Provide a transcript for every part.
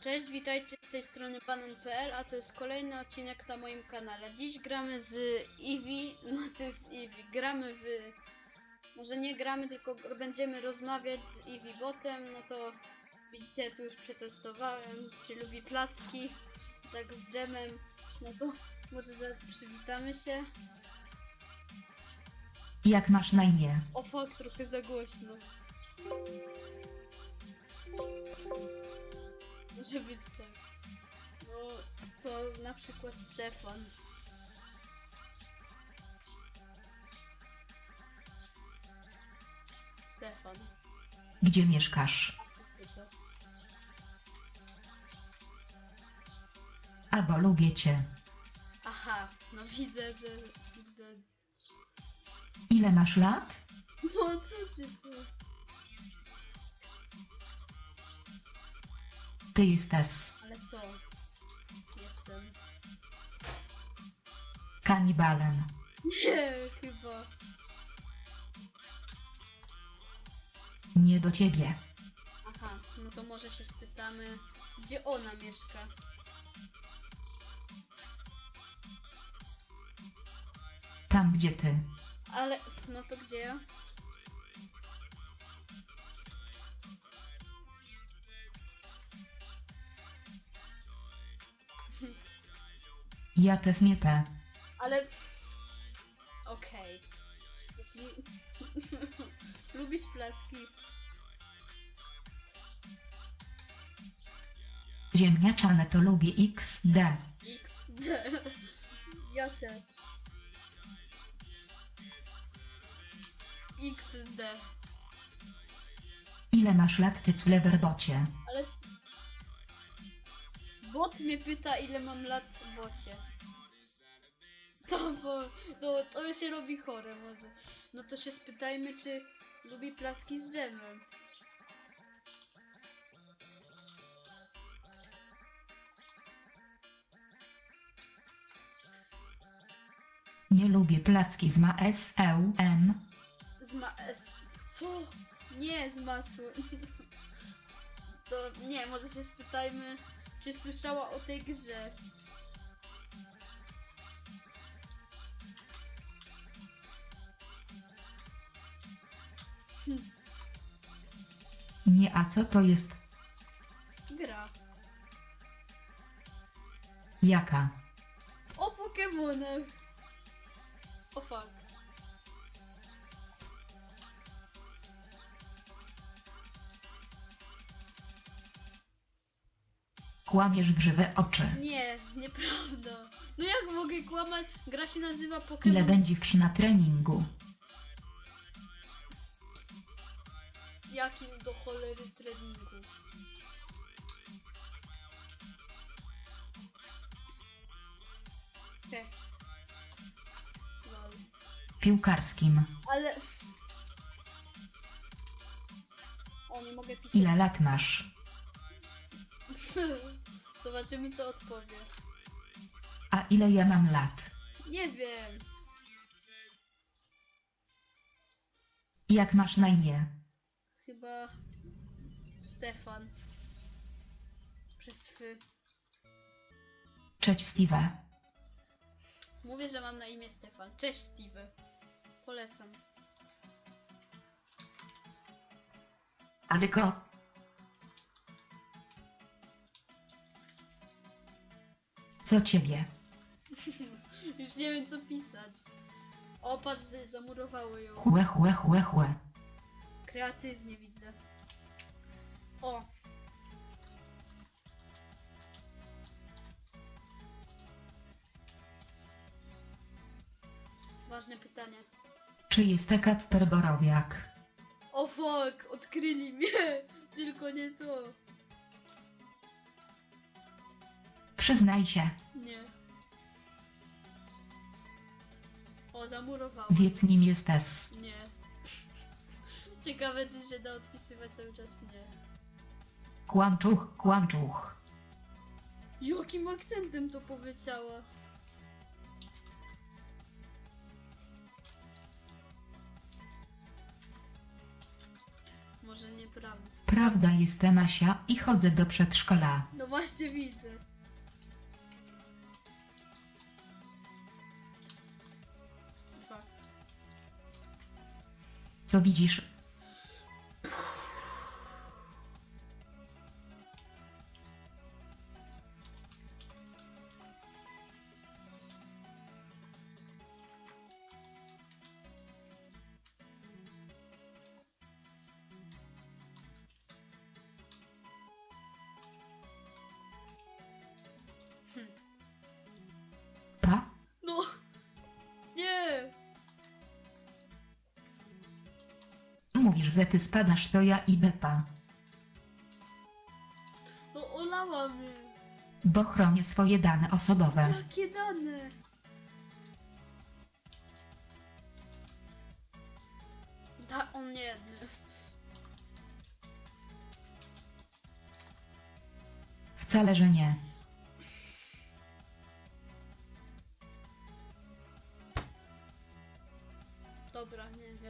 Cześć, witajcie z tej strony banan.pl, a to jest kolejny odcinek na moim kanale. Dziś gramy z Eevee, znaczy z Eevee, gramy w... Może nie gramy, tylko będziemy rozmawiać z Eevee botem, no to widzicie, tu już przetestowałem, czy lubi placki, tak z dżemem, no to może zaraz przywitamy się. Jak masz na imię? O fuck, trochę za głośno. Może być tak. No, to na przykład Stefan. Stefan. Gdzie mieszkasz? Albo lubię cię. Aha, no widzę, że... Widzę. Ile masz lat? No co ci to? Ty jesteś Ale co? Jestem. kanibalem. Nie, chyba. Nie do ciebie. Aha, no to może się spytamy, gdzie ona mieszka. Tam gdzie ty. Ale, no to gdzie ja? Ja te zmietę. Ale, okej. Jeśli lubisz placki, Ziemniaczane to lubię XD. XD. Ja też. XD. Ile masz lat ty cleverbocie? Ale bot mnie pyta ile mam lat To, bo, to, to się robi chore może. No to się spytajmy czy lubi placki z dżemem. Nie lubię placki z ma S, E, M. Z ma... s- Co? Nie z masłem. To nie, może się spytajmy czy słyszała o tej grze. Nie, a co to jest? Gra. Jaka? O Pokemonach. O fuck. Kłamiesz w żywe oczy. Nie, nieprawda. No jak mogę kłamać? Gra się nazywa Ile Pokémon. będziesz na treningu? Jakim do cholery treningu? He. Lol. Piłkarskim. Ale... O, nie mogę pisać. Ile lat masz? Zobaczymy co odpowie. A ile ja mam lat? Nie wiem. Jak masz na imię? Chyba... Stefan. Przez fy. Cześć Steve. Mówię, że mam na imię Stefan. Cześć Steve. Polecam. Adyko, co ciebie? Już nie wiem co pisać. O, patrz, że zamurowało ją. Chłe, chłe, chłe, chłe. Kreatywnie widzę. O. Ważne pytanie. Czy jest Kacper Borowiak? O fuck, odkryli mnie. Tylko nie to. Przyznaj się, Nie. O, zamurowało. wiedz nim jesteś. Nie. Ciekawe, czy się da odpisywać cały czas nie. Kłamczuch, kłamczuch. Jakim akcentem to powiedziała? Może nieprawda. Prawda jestem Asia i chodzę do przedszkola. No właśnie widzę. Co widzisz? Że ty spadasz to ja i Bepa. No olała mnie! Bo chronię swoje dane osobowe. Jakie dane? Da on jedny. Wcale, że nie.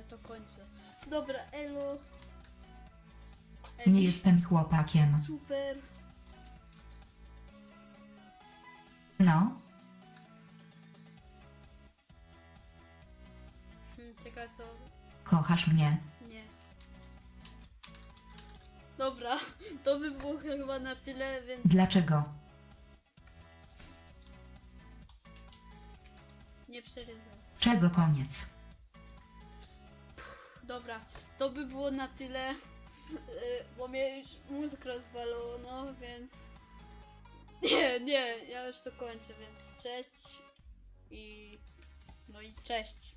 To kończę. Dobra, elo. Nie jestem chłopakiem. Super. No, Hmm, ciekawe co... kochasz mnie. Nie. Dobra, to by było chyba na tyle, więc... Dlaczego? Nie przerywam. Czego koniec? Dobra, to by było na tyle, yy, bo mnie już mózg rozwalło, no więc... Nie, nie, ja już to kończę, więc cześć i... No i cześć.